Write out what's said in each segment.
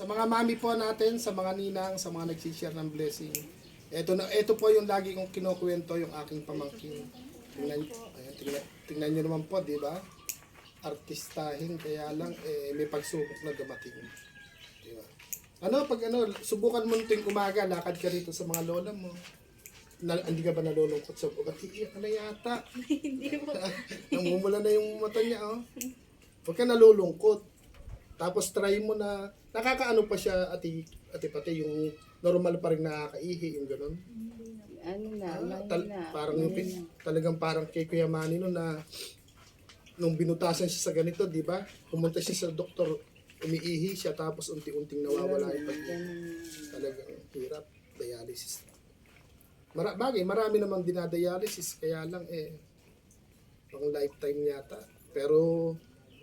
Sa mga mami po natin, sa mga ninang, sa mga nagsishare ng blessing. Ito na ito po yung lagi kong kinukuwento yung aking pamangkin. Tingnan, ayan, tingnan, tingnan niyo naman po, di ba? Artistahin kaya lang eh, may pagsubok na dumating. Di ba? Ano pag ano, subukan mo tuwing umaga, lakad ka rito sa mga lola mo. Na, hindi ka ba nalulungkot sa bukat? Iiyak ka na yata. Hindi po. Namumula na yung mata niya, oh. Huwag ka nalulungkot. Tapos try mo na, nakakaano pa siya, ati, ati pati yung normal pa rin nakakaihi, yung ganun. Ano na, Ah, tal- parang yung, talagang parang kay Kuya Manny nun na nung binutasan siya sa ganito, di ba? Pumunta siya sa doktor, umiihi siya tapos unti-unting nawawala yung pag Talagang hirap, dialysis. Mara bagay, marami namang dinadialysis, kaya lang eh, pang lifetime yata. Pero,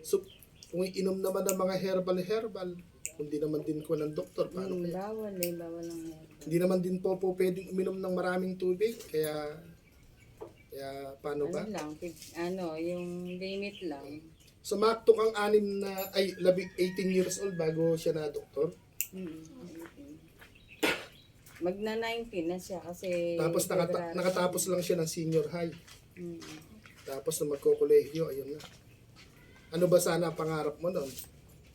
so, kung inom naman ng mga herbal-herbal, hindi naman din ko ng doktor, paano Hmm, kaya? bawal eh, bawal ang hair. Hindi naman din po po pwedeng uminom ng maraming tubig, kaya, kaya paano ba? Ano lang, pig- ano, yung limit lang. Sumakto kang anim na, ay, labi, 18 years old bago siya na doktor. Mm. Magna 19 na siya kasi Tapos nakata- February. nakatapos lang siya ng senior high. Mm. Tapos nung magkokolehyo, ayun na. Ano ba sana ang pangarap mo nun?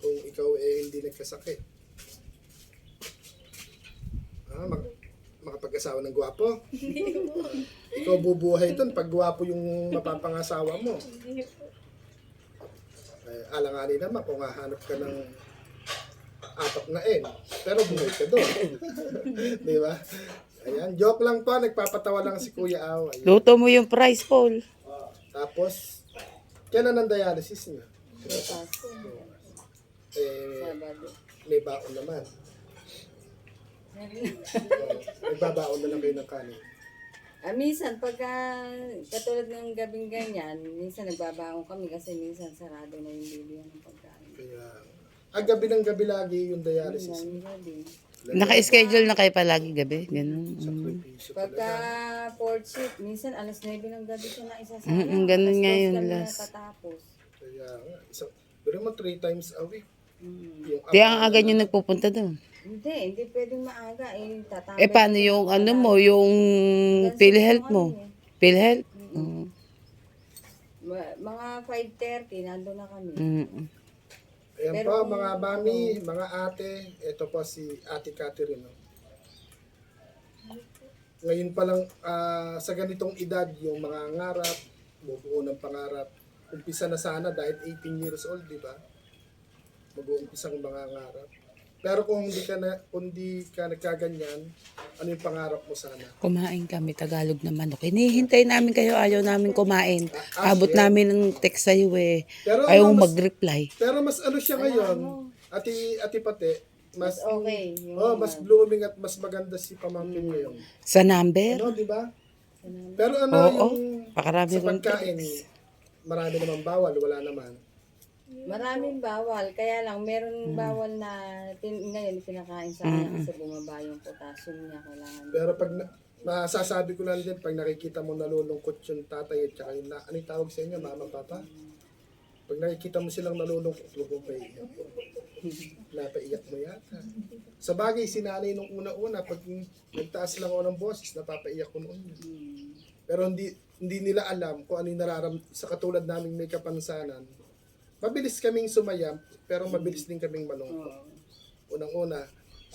Kung ikaw eh hindi nagkasakit. Ah, mag makapag-asawa ng gwapo? ikaw bubuhay dun pag gwapo yung mapapangasawa mo. Eh, alanganin naman kung hahanap ka ng apat na N. Pero buhay ka doon. Di ba? Ayan, joke lang po. Nagpapatawa lang si Kuya Aw. Ayan. Luto mo yung price, Paul. Tapos, kailan ang dialysis niya? Bukas, Eh, Sabado. may baon naman. So, nagbabaon na lang kayo ng kanin. Ah, minsan, pagka katulad ng gabing ganyan, minsan nagbabaon kami kasi minsan sarado na yung bilihan ng pagkain. Kaya, ah, gabi ng gabi lagi yung dialysis. Minsan, gabi. Naka-schedule na kayo palagi gabi. Ganun. Mm. Pagka fourth shift, minsan alas 9 ng gabi siya na isasama. Mm, ganun Alas nga 10 yun, last. natatapos. Kaya, nga, isang, pero mo three times a week. Mm. Yung Di ang aga nyo nagpupunta doon. Hindi, hindi pwedeng maaga. Eh, tatapos. Eh, paano yung ano mo, yung PhilHealth mo? PhilHealth? Mm. Ma- Mga 5.30, nandun na kami. Mm. Ayan Pero po, mga mami, mga ate, ito po si Ate Catherine. No? Ngayon pa lang, ah, sa ganitong edad, yung mga ngarap, bubuo ng pangarap, umpisa na sana dahil 18 years old, di ba? Mag-uumpisa ang mga ngarap. Pero kung hindi ka na, kung hindi ka nagkaganyan, ano yung pangarap mo sana? Kumain kami, Tagalog na manok. Hinihintay namin kayo, ayaw namin kumain. Ah, Abot shit. namin ng text sa'yo eh. Pero Ayaw ano, mas, mag-reply. pero mas ano siya ngayon, ati, ati pati, mas, Mas okay. Yung, oh, mas blooming at mas maganda si pamangkin ngayon. Sa number? Ano, di ba? Pero ano Oo, yung pakarami sa kong pagkain, text. marami naman bawal, wala naman. Maraming bawal. Kaya lang, meron bawal na tin, ngayon pinakain sa kanya kasi bumaba yung potassium niya. Kailangan. Pero pag na, masasabi ko lang din, pag nakikita mo nalulungkot yung tatay at saka yung na, ano yung tawag sa inyo, mama, papa? Pag nakikita mo silang nalulungkot, huwag mo paiyak. Napaiyak mo yata. Sa bagay, si nanay nung una-una, pag nagtaas lang ako ng boses, napapaiyak ko noon. Hmm. Pero hindi hindi nila alam kung ano yung nararam sa katulad naming may kapansanan. Mabilis kaming sumayam, pero mabilis din kaming malungkot. Unang-una,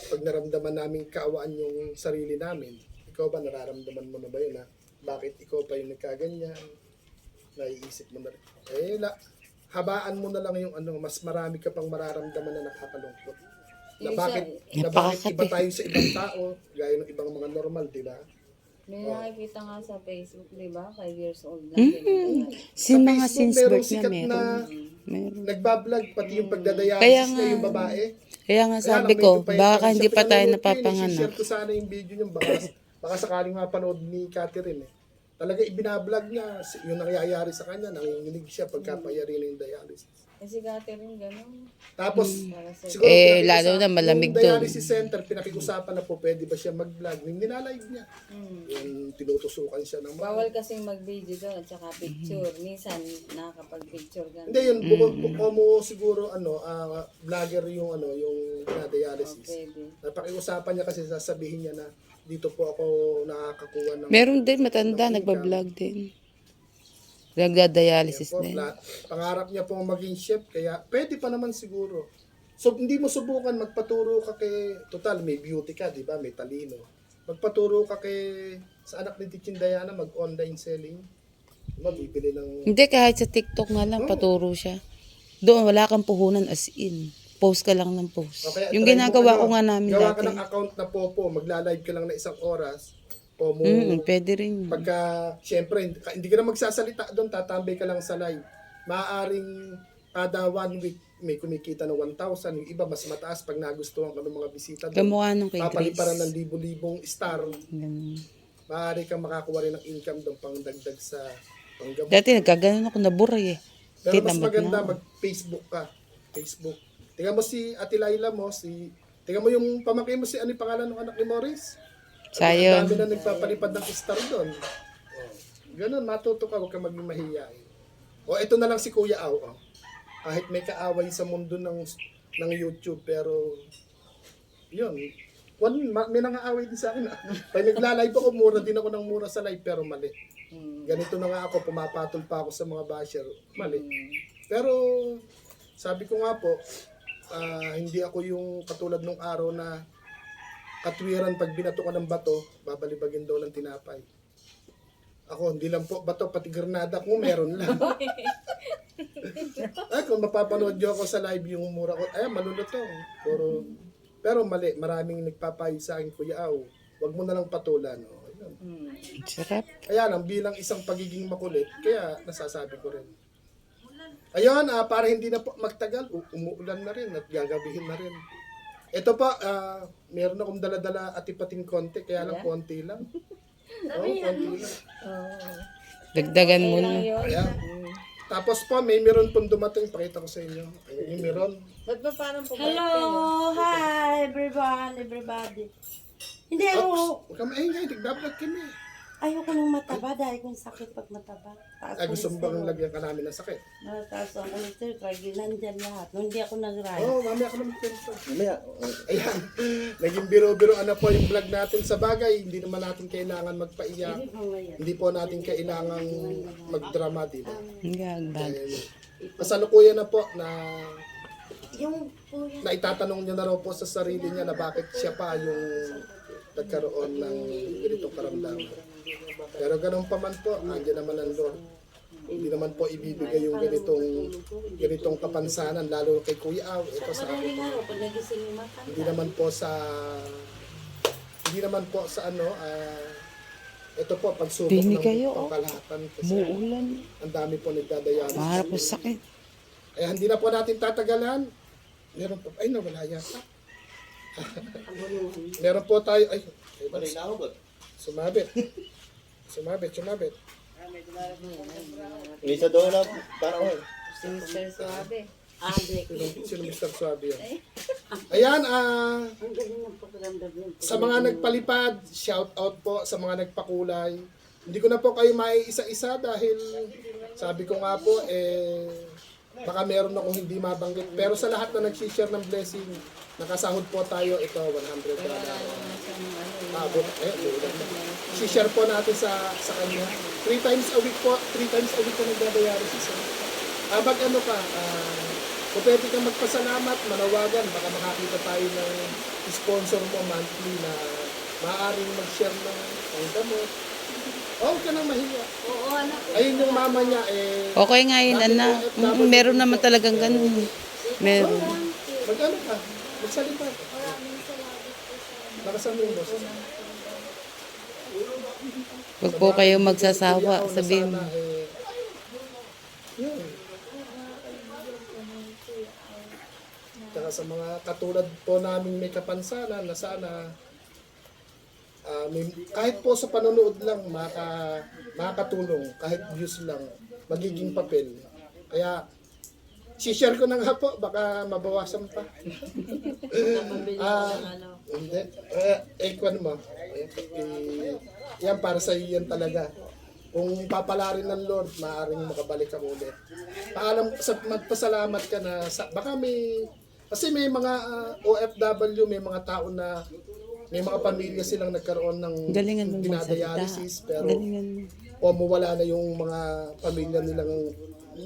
pag naramdaman namin kaawaan yung sarili namin, ikaw ba nararamdaman mo na ba yun na bakit ikaw pa yung nagkaganyan? Naiisip mo na rin. Eh, la, habaan mo na lang yung ano, mas marami ka pang mararamdaman na nakakalungkot. Na Yung bakit, siya- na bakit iba tayo sa ibang tao, gaya ng ibang mga normal, di ba? May nakikita nga sa Facebook, di ba? 5 years old lang. Mm. Sa Si mga Facebook, since merong birth na sikat meron. na meron. nagbablog, pati yung pagdadialysis Kaya na nga. yung babae. Kaya nga Kaya sabi lang, ko, baka hindi pa tayo napapanganak. i-share ko sana yung video niya, baka, baka sakaling mapanood ni Catherine eh. Talaga ibinablog niya yung nangyayari sa kanya, nanginginig siya pagkapayari na yung dialysis. Kasi Catherine, gano'n. Tapos, Para sa siguro Eh, pinaki-usap- lalo na malamig yung doon. dialysis center, pinag-usapan na po, pwede ba siya mag-vlog? Yung nilalive niya. Mm. Yung tinutusukan siya ng mga... Bawal kasing mag-video doon at saka picture. Minsan, nakakapag-picture ka. Hindi, yun, bukod bu- mo siguro, ano, ah, vlogger yung, ano, yung dialysis. Pwede. Napakiusapan niya kasi sasabihin niya na dito po ako nakakakuha ng... Meron din matanda, nagbablog din. Nagda-dialysis po, din. pla- pangarap niya pong maging chef, kaya pwede pa naman siguro. So, hindi mo subukan, magpaturo ka kay, total, may beauty ka, di ba? May talino. Magpaturo ka kay, sa anak ni Tichin Diana, mag-online selling. Diba, bibili ng... Hindi, kahit sa TikTok nga lang, paturo siya. Doon, wala kang puhunan as in. Post ka lang ng post. O kaya Yung try mo, ginagawa ano, ko nga namin Gawa dati. ka ng account na popo, magla-live ka lang na isang oras. Pomo, Mm, pwede rin. pagka, syempre, hindi ka, na magsasalita doon, tatambay ka lang sa live. Maaaring kada one week, may kumikita ng 1,000. Yung iba, mas mataas pag nagustuhan ka ng mga bisita doon. Kamukha nung kay Papaliparan ng libo-libong star. Ganun. Maaari kang makakuha rin ng income doon pang dagdag sa panggamot. Dati nagkaganon ako, naburay eh. Pero mas maganda na. mag-Facebook ka. Facebook. Tingnan mo si Ate Laila mo, si... Tingnan mo yung pamangkin mo si ano yung pangalan ng anak ni Morris? Ang Sayon. dami na nagpapalipad ng star doon. Ganun, matuto ka, huwag kang maging mahihain. O, ito na lang si Kuya Au. Oh. Kahit may kaaway sa mundo ng ng YouTube, pero yun. One, ma- may nangaaway din sa akin. ah. Pag nagla-live ako, mura din ako ng mura sa live, pero mali. Mm. Ganito na nga ako, pumapatol pa ako sa mga basher. Mali. Mm. Pero, sabi ko nga po, ah, hindi ako yung katulad nung araw na katwiran pag binato ka ng bato, babalibagin daw ng tinapay. Ako, hindi lang po bato, pati granada kung meron lang. ay, kung mapapanood nyo ako sa live yung mura ko, ay, malulutong. Puro, pero mali, maraming nagpapayo sa akin, Kuya Aw, wag mo na lang patulan. Oh. Mm. Sarap. Kaya lang, bilang isang pagiging makulit, kaya nasasabi ko rin. Ayun, ah, para hindi na po magtagal, u- umuulan na rin at gagabihin na rin. Ito pa, ah, meron akong dala-dala at ipating konti, kaya lang konti lang. Oo, konti lang. Dagdagan mo na. Ayan. Mm. Tapos po, may meron pong dumating, pakita ko sa inyo. Ayun, yung meron. Ba't ba parang pabalik Hello! Hi, everyone, everybody. Hindi ako, Oops, huwag ka maingay, nagbablog kami. Ayoko nang mataba dahil kung sakit pag mataba. Taas Ay, gusto mo bang lagyan ka namin ng sakit? Mataas ang cholesterol, nandyan lahat. Nung hindi ako nag-ride. Oo, oh, mamaya ka naman. Mamaya. Ayan, naging biro-biro ano po yung vlog natin sa bagay. Hindi naman natin kailangan magpaiyak. Hindi po natin kailangan magdrama, di ba? Gagbag. Dahil kasalukuyan na po na Yung na itatanong niya na raw po sa sarili niya na bakit siya pa yung nagkaroon ng ganitong karamdaman. Pero ganun pa man po, andyan naman ang Lord. Hindi naman po ibibigay yung ganitong ganitong kapansanan lalo kay Kuya Aw. Ito sa akin. mata. Hindi naman po sa hindi naman po sa ano ah, ito po pagsubok Dinig ng kayo, oh. pangkalahatan kasi Muulan. ang dami po nagdadayan. Maharap ko sakit. Kaya hindi na po natin tatagalan. Meron po, ay nawala yata. Meron po tayo, ay, ay ba, sumabit. Sumabit, sumabit. Isa doon na, parang oh. Si Mr. Suave. Ade, Sino, sino Mr. Suabe yan? Ayan, ah, ang galing ng pakiramdam yun. sa mga nagpalipad, shout out po sa mga nagpakulay. Hindi ko na po kayo maiisa-isa dahil sabi ko nga po, eh, baka meron akong hindi mabanggit. Pero sa lahat na nag-share ng blessing, nakasahod po tayo, ito, 100 dollars. Abot, eh, ulan na. share po natin sa sa kanya. Three times a week po, three times a week po nagdadialysis. Eh. Ah, pag ano ka, ah, kung pwede kang magpasalamat, manawagan, baka makakita tayo ng sponsor mo monthly na maaaring mag-share ng panggamot. Huwag ka nang mahiya. Oo, anak. Ayun yung mama niya, eh, Okay nga yun, anak. Mm, meron naman talagang ganun. Meron. mag-ano ka, magsalita. Nakasan mo yung boses. Huwag po kayo magsasawa. Sabihin sana, mo. eh, yun. Tsaka sa mga katulad po namin may kapansanan na sana ah, may, kahit po sa panonood lang maka, makakatulong, kahit views lang, magiging papel. Kaya Si-share ko na nga po, baka mabawasan pa. Ah. ano. Hindi. Eh, eh kwan mo. Eh, eh, yan, para sa iyo yan talaga. Kung papalarin ng Lord, maaaring makabalik ka ulit. Paalam, sa, magpasalamat ka na, sa, baka may, kasi may mga ah, OFW, may mga tao na, may mga pamilya silang nagkaroon ng Galingan mo magsalita. pero Galingan mo. o mawala na yung mga pamilya nilang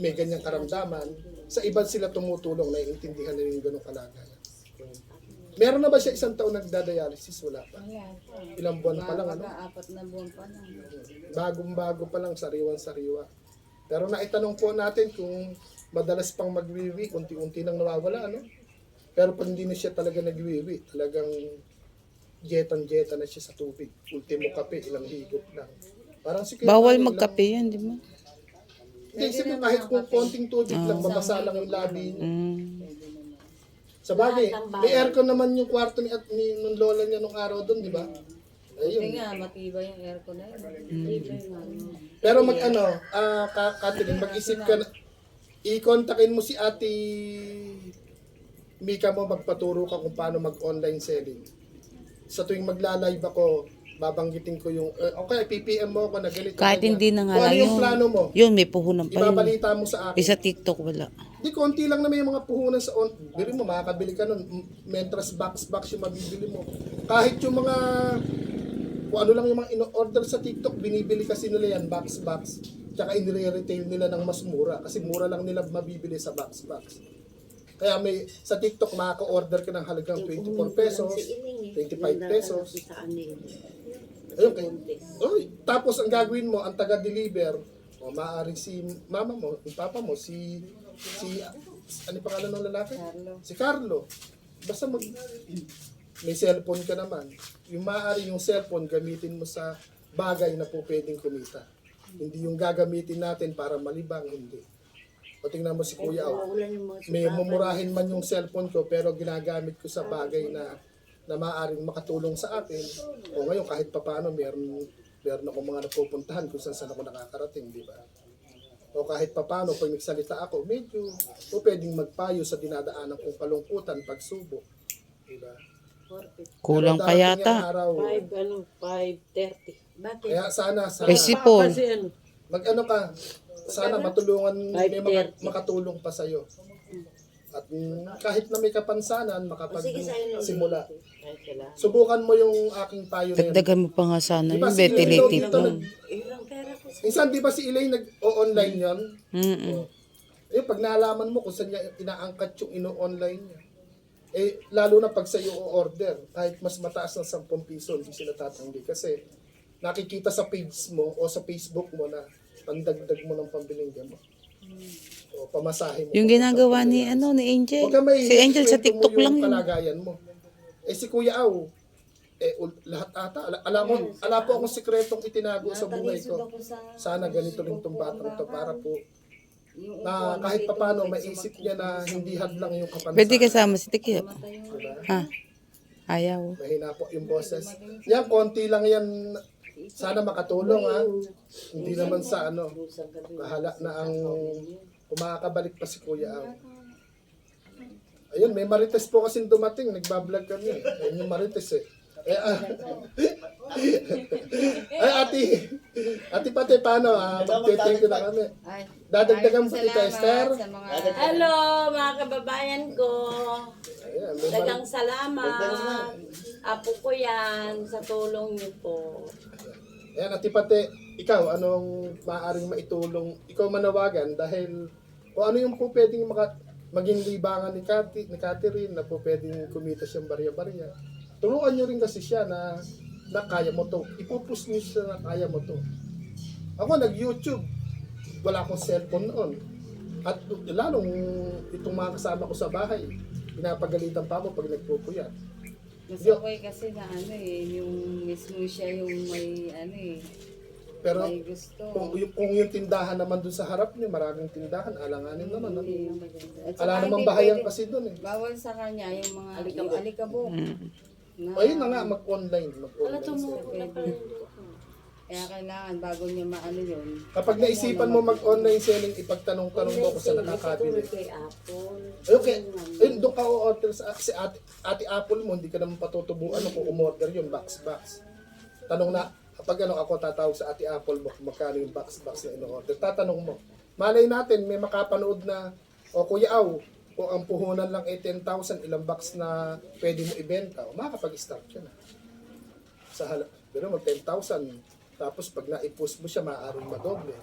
may ganyang karamdaman, sa iba sila tumutulong, naiintindihan nila yung ganong kalagayan. Meron na ba siya isang taon nagdadialysis? Wala pa. Ilang buwan pa lang, ano? Apat na buwan pa lang. Bagong-bago pa lang, sariwan-sariwa. Pero naitanong po natin kung madalas pang magwiwi, unti-unti nang nawawala, ano? Pero pag hindi na siya talaga nagwiwi, talagang jetan-jeta na siya sa tubig. Ultimo kape, ilang higop lang. Parang si Kuya Bawal Manny, magkape yan, di ba? Hindi, sige, kahit kung konting tubig lang, mabasa lang yung labi niya. Mm. Sa bagay, may aircon naman yung kwarto ni, at ni nung lola niya nung araw doon, di ba? Hindi Ayun. nga, matibay yung aircon na yun. Mm. Matibay nga. Pero mag ano, ah Ka- Catherine, mag-isip ka na, i-kontakin mo si ate Mika mo, magpaturo ka kung paano mag-online selling. Sa tuwing magla-live ako, babanggitin ko yung, eh, okay, PPM mo ako na ganito. Kahit ganyan. hindi na nga Kung lang ano yung yun. plano mo, Yun, may puhunan pa yun. ibabalita mo sa akin. Eh, sa TikTok wala. Di, konti lang naman yung mga puhunan sa on. Bili mo, makakabili ka nun. M- Mentras box-box yung mabibili mo. Kahit yung mga, kung ano lang yung mga in-order sa TikTok, binibili kasi nila yan, box-box. Tsaka inire-retail nila ng mas mura. Kasi mura lang nila mabibili sa box-box. Kaya may, sa TikTok, makaka-order ka ng halagang 24 pesos, 25 pesos. Sa anin. Ayun, kay, Oy, tapos ang gagawin mo, ang taga-deliver, o maaaring si mama mo, yung papa mo, si, si, ano pangalan ng lalaki? Carlo. Si Carlo. Basta mag, may cellphone ka naman. Yung maaari yung cellphone, gamitin mo sa bagay na po pwedeng kumita. Hindi yung gagamitin natin para malibang, hindi. O tingnan mo si Kuya, oh. May mumurahin man yung cellphone ko pero ginagamit ko sa bagay na na maaaring makatulong sa akin. O ngayon kahit papaano meron meron ako mga napupuntahan kung saan saan ako nakakarating, di ba? O kahit papaano pag nagsalita ako, medyo o pwedeng magpayo sa dinadaanan kong kalungkutan, pagsubok. Di ba? Kulang pa yata. ang Araw, Five, ano, 5.30. Bakit? kaya sana, sana Eh, si Paul. Kasi ano, mag ano ka, sana matulungan, may mga, 5:30. makatulong pa sa'yo. At mm, kahit na may kapansanan, makapagsimula. Subukan mo yung aking payo na yun. Dagdagan mo pa nga sana Di ba yung si Elaine dito mo. nag- sa Minsan di ba si Elaine nag-o-online yon? Mm-mm. Eh, pag nalaman mo kung saan niya inaangkat yung ino-online niya. Eh, lalo na pag sa'yo o-order, kahit mas mataas ng 10 piso, hindi sila tatanggi. Kasi nakikita sa page mo o sa Facebook mo na pandagdag mo ng pambiling gamot. O pamasahe mo. Yung ginagawa ni ano ni Angel. Si Angel sa TikTok yung lang yun. kalagayan mo. Eh si Kuya Aw, eh ul- lahat ata, ala, alam mo, ala po akong sikretong itinago sa buhay ko. Sana ganito rin tong batang to para po na kahit papano may maisip niya na hindi hadlang yung kapansanan. Pwede kasama si Diba? Ha? Ayaw. Mahina po yung boses. Yan, konti lang yan. Sana makatulong ha. Hindi naman sa ano, kahala na ang kumakabalik pa si Kuya Aw. Ayun, may marites po kasing dumating. Nagbablog kami. Ayun yung marites eh. Eh, ah. Ay, ati. Ati pati, paano? Ah, Magte-thank you na kami. Dadagdagan po kita, Esther. Hello, mga kababayan ko. Dagang salamat. Apo ko yan sa tulong niyo po. Ayan, ati pati, ikaw, anong maaaring maitulong, ikaw manawagan dahil kung ano yung po pwedeng maka, maging libangan ni, Cathy, ni Catherine na po pwedeng kumita siyang barya-barya. Turuan nyo rin kasi siya na, na kaya mo to. Ipupus niyo siya na kaya mo to. Ako nag-YouTube, wala akong cellphone noon. At lalong itong mga kasama ko sa bahay, pinapagalitan pa ako pag nagpupuyat. Mas okay kasi na ano eh, yung mismo siya yung may ano eh, Pero may gusto. kung, yung, kung yung tindahan naman dun sa harap niyo, maraming tindahan, alanganin naman. Ano? Hindi yung maganda. At saka Wala namang hindi bahayan pwede- kasi dun eh. Bawal sa kanya yung mga alikabok. Yung alikabok. Mm. Na, Ayun na nga, mag-online. Mag-online. Wala tumuko na pala. Kaya kailangan bago niya maano yun. Kapag naisipan mo mag-online selling, ipagtanong-tanong mo kung saan nakakabili. kay Apple. Okay, ayun, doon ka o-order sa si ate, ate Apple mo, hindi ka naman patutubuan kung umorder yun, box-box. Tanong na, kapag ano ako tatawag sa ate Apple mo, magkano yung box-box na in-order, tatanong mo. Malay natin, may makapanood na, o Kuya Aw, kung ang puhunan lang ay 10,000, ilang box na pwede mo ibenta, o makakapag-start ka na. Sa hala, pero mag 10,000, tapos pag na-post mo siya, maaaring madoble.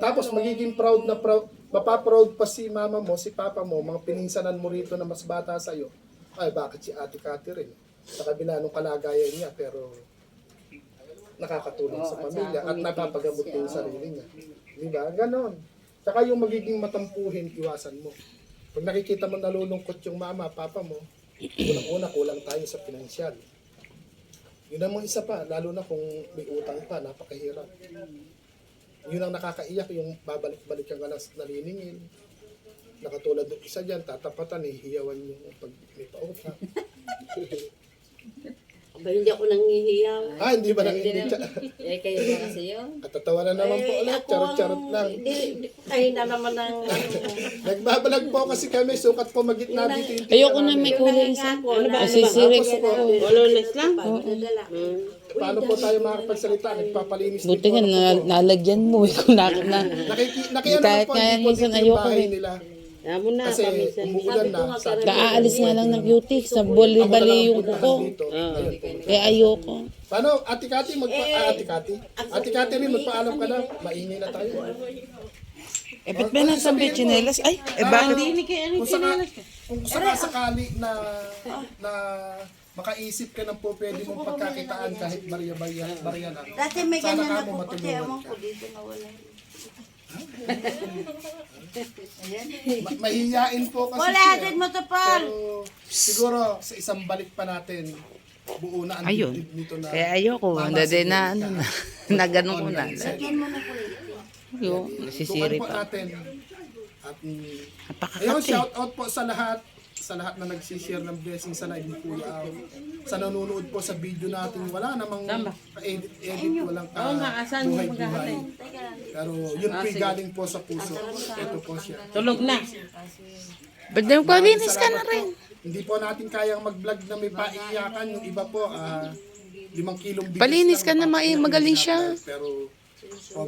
Tapos magiging proud na proud, mapaproud pa si mama mo, si papa mo, mga pininsanan mo rito na mas bata sa'yo. Ay, bakit si Ate Catherine? Sa kabila ng kalagayan niya, pero nakakatulong Oo, sa at pamilya saka at napapagamot kumikita yung siya, sarili niya. Di ba? Ganon. Tsaka yung magiging matampuhin, iwasan mo. Pag nakikita mo nalulungkot yung mama, papa mo, unang-una kulang tayo sa pinansyal. Yun ang isa pa, lalo na kung may utang pa, napakahirap. Yun ang nakakaiyak, yung babalik-balik ka lang sa naniningil. Nakatulad ng isa dyan, tatapatan, hihiyawan yung pag may pautang. Aba, hindi ako nangihiyaw. ah, hindi ba nang Hindi na- Eh, kayo ba kasi yun? At tatawa na naman po Eh, ulit, charot-charot ang- lang. Hindi, ko kahina naman ng ano. Nagbabalag po kasi kami, sukat po magitna dito yung Ayoko na may kulay isa. Ano ba? Tapos po, Waloles lang? Paano po tayo makakapagsalita? Nagpapalinis din Buti po nga, na, nalagyan mo. Kung na, na, Kahit po minsan ayoko bahay eh. nila. Amo na, Kasi paminsan. umuulan na. Sabi ko, nga lang ng beauty. Sa bali-bali yung kuko. dito. Ayun po. Kaya ayoko. Paano, Ate Kati, magpa... ah, Ate Kati? Ate Kati rin, magpaalam ka na. Maingay na tayo. Eh, ba't ba nasa chinelas? Ay, eh, bakit? Kung, saka, kung sakasakali na na makaisip ka ng po pwede mong pagkakitaan kahit barya-barya barya lang. Dati may Sana ganyan ka ako mo puti, matulungan ewan ka. ko dito nawala. Ma- mahihiyain po kasi Wala, siya. hatid mo to, Paul. Pero siguro sa isang balik pa natin, buo na ang Ayun. dibdib nito na Kaya ayoko. Hindi din na, ano na. Na ganun ko na. Yan mo na po eh. Yung, Tukan nasisiri po pa. natin. At mm, ayun, Napakakati. shout out po sa lahat sa lahat na nagsishare ng blessing sa live ni Kuya Al. Sa nanonood po sa video natin, wala namang edit edit walang ka buhay buhay. Pero yun po galing po sa puso. Ito po siya. Tulog na. Ba't daw ko, linis ka na rin. Hindi po natin kayang mag-vlog na may paiiyakan. Yung iba po, ah, limang kilong bigas Palinis ka na, mapaiyak magaling yung siya. Pero,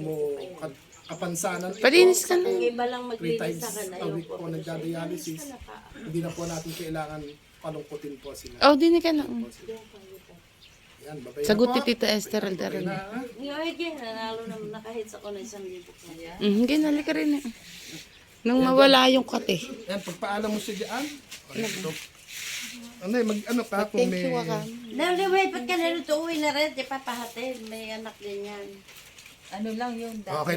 mo kat- kapansanan ito. Palinis ka na. Yung iba lang Three maglinis times sa kanila. a week po nagdadialysis. Hindi na po natin kailangan palungkutin po sila. Oh, dinig ka na. Yan, babay na Sagot po. ni Tita Esther Aldaran. Na, ah. Yung again, nanalo naman, nakahits ako na isang libo ka. Mm, hindi, nalika rin eh. Nung mawala yung kate. Yan, pagpaalam mo siya dyan. Ito. Ano eh, mag ano ka kung may... Naliway, pag ka narito, uwi na rin, di papahatid. May anak din yan. Ano lang yun, Okay